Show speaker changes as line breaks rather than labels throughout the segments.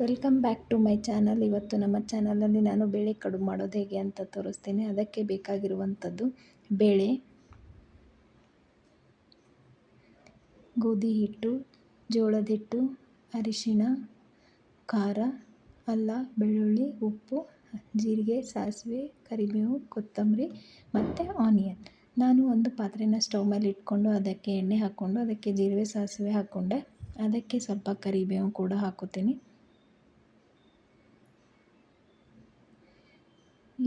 Welcome back to my channel. ಇವತ್ತು ನಮ್ಮ ಚಾನಲಲ್ಲಿ ನಾನು ಬೇಳೆ ಕಡುಬು ಮಾಡೋದು ಹೇಗೆ ಅಂತ ತೋರಿಸ್ತೀನಿ. ಅದಕ್ಕೆ ಬೇಕಾಗಿರುವಂಥದ್ದು ಬೇಳೆ, ಗೋಧಿ ಹಿಟ್ಟು, ಜೋಳದ ಹಿಟ್ಟು, ಅರಿಶಿಣ, ಖಾರ, ಅಲ್ಲ, ಬೆಳ್ಳುಳ್ಳಿ, ಉಪ್ಪು, ಜೀರಿಗೆ, ಸಾಸಿವೆ, ಕರಿಬೇವು, ಕೊತ್ತಂಬರಿ ಮತ್ತು ಆನಿಯನ್. ನಾನು ಒಂದು ಪಾತ್ರೆನ ಸ್ಟವ್ ಮೇಲೆ ಇಟ್ಕೊಂಡು ಅದಕ್ಕೆ ಎಣ್ಣೆ ಹಾಕ್ಕೊಂಡು ಅದಕ್ಕೆ ಜೀರಿಗೆ, ಸಾಸಿವೆ ಹಾಕ್ಕೊಂಡೆ. ಅದಕ್ಕೆ ಸ್ವಲ್ಪ ಕರಿಬೇವು ಕೂಡ ಹಾಕೋತೀನಿ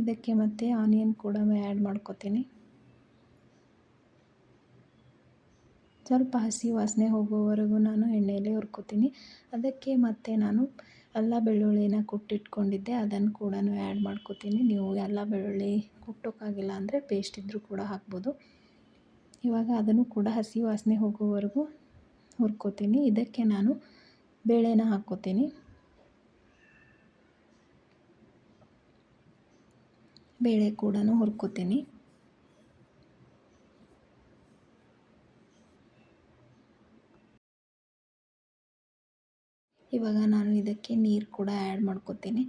ಇದಕ್ಕೆ ಮತ್ತೆ ಆನಿಯನ್ ಕೂಡ ಆ್ಯಡ್ ಮಾಡ್ಕೋತೀನಿ. ಸ್ವಲ್ಪ ಹಸಿ ವಾಸನೆ ಹೋಗೋವರೆಗೂ ನಾನು ಎಣ್ಣೆಯಲ್ಲಿ ಹುರ್ಕೋತೀನಿ. ಅದಕ್ಕೆ ಮತ್ತೆ ನಾನು ಎಲ್ಲ ಬೆಳ್ಳುಳ್ಳಿನ ಕುಟ್ಟಿಟ್ಕೊಂಡಿದ್ದೆ. ಅದನ್ನು ಕೂಡ ಆ್ಯಡ್ ಮಾಡ್ಕೋತೀನಿ. ನೀವು ಎಲ್ಲ ಬೆಳ್ಳುಳ್ಳಿ ಕುಟ್ಟೋಕ್ಕಾಗಿಲ್ಲ ಅಂದರೆ ಪೇಸ್ಟ್ ಇದ್ದರೂ ಕೂಡ ಹಾಕ್ಬೋದು. ಇವಾಗ ಅದನ್ನು ಕೂಡ ಹಸಿ ವಾಸನೆ ಹೋಗೋವರೆಗೂ ಹುರ್ಕೋತೀನಿ. ಇದಕ್ಕೆ ನಾನು ಬೇಳೆನ ಹಾಕ್ಕೋತೀನಿ. ಬೇಳೆ ಕೂಡ ಹುರ್ಕೋತೀನಿ. ಇವಾಗ ನಾನು ಇದಕ್ಕೆ ನೀರು ಕೂಡ ಆ್ಯಡ್ ಮಾಡ್ಕೋತೀನಿ.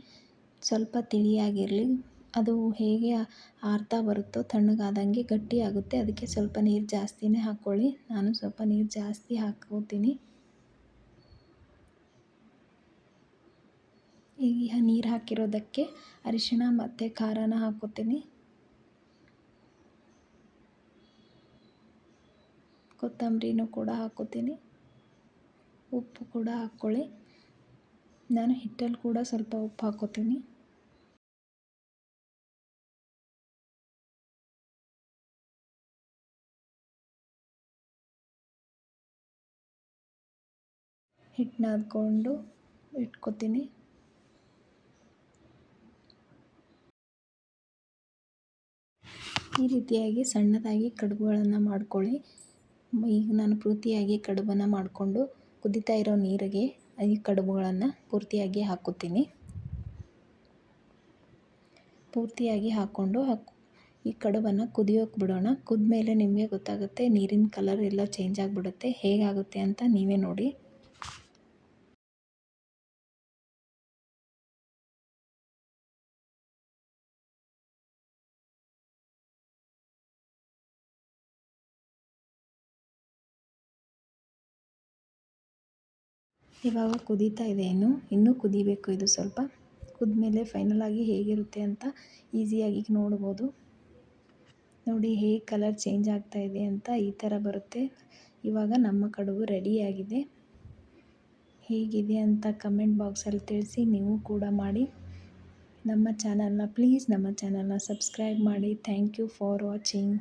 ಸ್ವಲ್ಪ ತಿಳಿಯಾಗಿರಲಿ. ಅದು ಹೇಗೆ ಆರ್ತಾ ಬರುತ್ತೋ ತಣ್ಣಗಾದಂಗೆ ಗಟ್ಟಿ ಆಗುತ್ತೆ ಅದಕ್ಕೆ ಸ್ವಲ್ಪ ನೀರು ಜಾಸ್ತಿನೇ ಹಾಕ್ಕೊಳ್ಳಿ ನಾನು ಸ್ವಲ್ಪ ನೀರು ಜಾಸ್ತಿ ಹಾಕ್ಕೋತೀನಿ. ಈಗ ನೀರು ಹಾಕಿರೋದಕ್ಕೆ ಅರಿಶಿಣ ಮತ್ತು ಖಾರನ ಹಾಕೋತೀನಿ. ಕೊತ್ತಂಬರಿನೂ ಕೂಡ ಹಾಕೋತೀನಿ. ಉಪ್ಪು ಕೂಡ ಹಾಕ್ಕೊಳ್ಳಿ ನಾನು ಹಿಟ್ಟಲ್ಲಿ ಕೂಡ ಸ್ವಲ್ಪ ಉಪ್ಪು ಹಾಕೋತೀನಿ. ಹಿಟ್ಟನ್ನ ಅದ್ಕೊಂಡು ಇಟ್ಕೋತೀನಿ. ಈ ರೀತಿಯಾಗಿ ಸಣ್ಣದಾಗಿ ಕಡುಬುಗಳನ್ನು ಮಾಡ್ಕೊಳ್ಳಿ. ಈಗ ನಾನು ಪೂರ್ತಿಯಾಗಿ ಕಡುಬನ್ನು ಮಾಡಿಕೊಂಡು ಕುದಿತಾ ಇರೋ ನೀರಿಗೆ ಈ ಕಡುಬುಗಳನ್ನು ಪೂರ್ತಿಯಾಗಿ ಹಾಕುತ್ತೀನಿ. ಪೂರ್ತಿಯಾಗಿ ಹಾಕ್ಕೊಂಡು ಹಾಕು ಈ ಕಡುಬನ್ನು ಕುದಿಯೋಕೆ ಬಿಡೋಣ. ಕುದ್ಮೇಲೆ ನಿಮಗೆ ಗೊತ್ತಾಗುತ್ತೆ ನೀರಿನ ಕಲರ್ ಎಲ್ಲ ಚೇಂಜ್ ಆಗಿಬಿಡುತ್ತೆ. ಹೇಗಾಗುತ್ತೆ ಅಂತ ನೀವೇ ನೋಡಿ. ಇವಾಗ ಕುದೀತಾ ಇದೆ ಇನ್ನು. ಇನ್ನೂ ಕುದಿಬೇಕು ಇದು ಸ್ವಲ್ಪ. ಕುದ್ಮೇಲೆ ಫೈನಲಾಗಿ ಹೇಗಿರುತ್ತೆ ಅಂತ ಈಸಿಯಾಗಿ ನೋಡ್ಬೋದು. ನೋಡಿ ಹೇಗೆ ಕಲರ್ ಚೇಂಜ್ ಆಗ್ತಾ ಇದೆ ಅಂತ ಈ ಥರ ಬರುತ್ತೆ. ಇವಾಗ ನಮ್ಮ ಕಡುಬು ರೆಡಿಯಾಗಿದೆ ಹೇಗಿದೆ ಅಂತ ಕಮೆಂಟ್ ಬಾಕ್ಸಲ್ಲಿ ತಿಳಿಸಿ, ನೀವು ಕೂಡ ಮಾಡಿ. ನಮ್ಮ ಚಾನಲ್ನ ಪ್ಲೀಸ್ ನಮ್ಮ ಚಾನಲ್ನ ಸಬ್ಸ್ಕ್ರೈಬ್ ಮಾಡಿ. Thank you for watching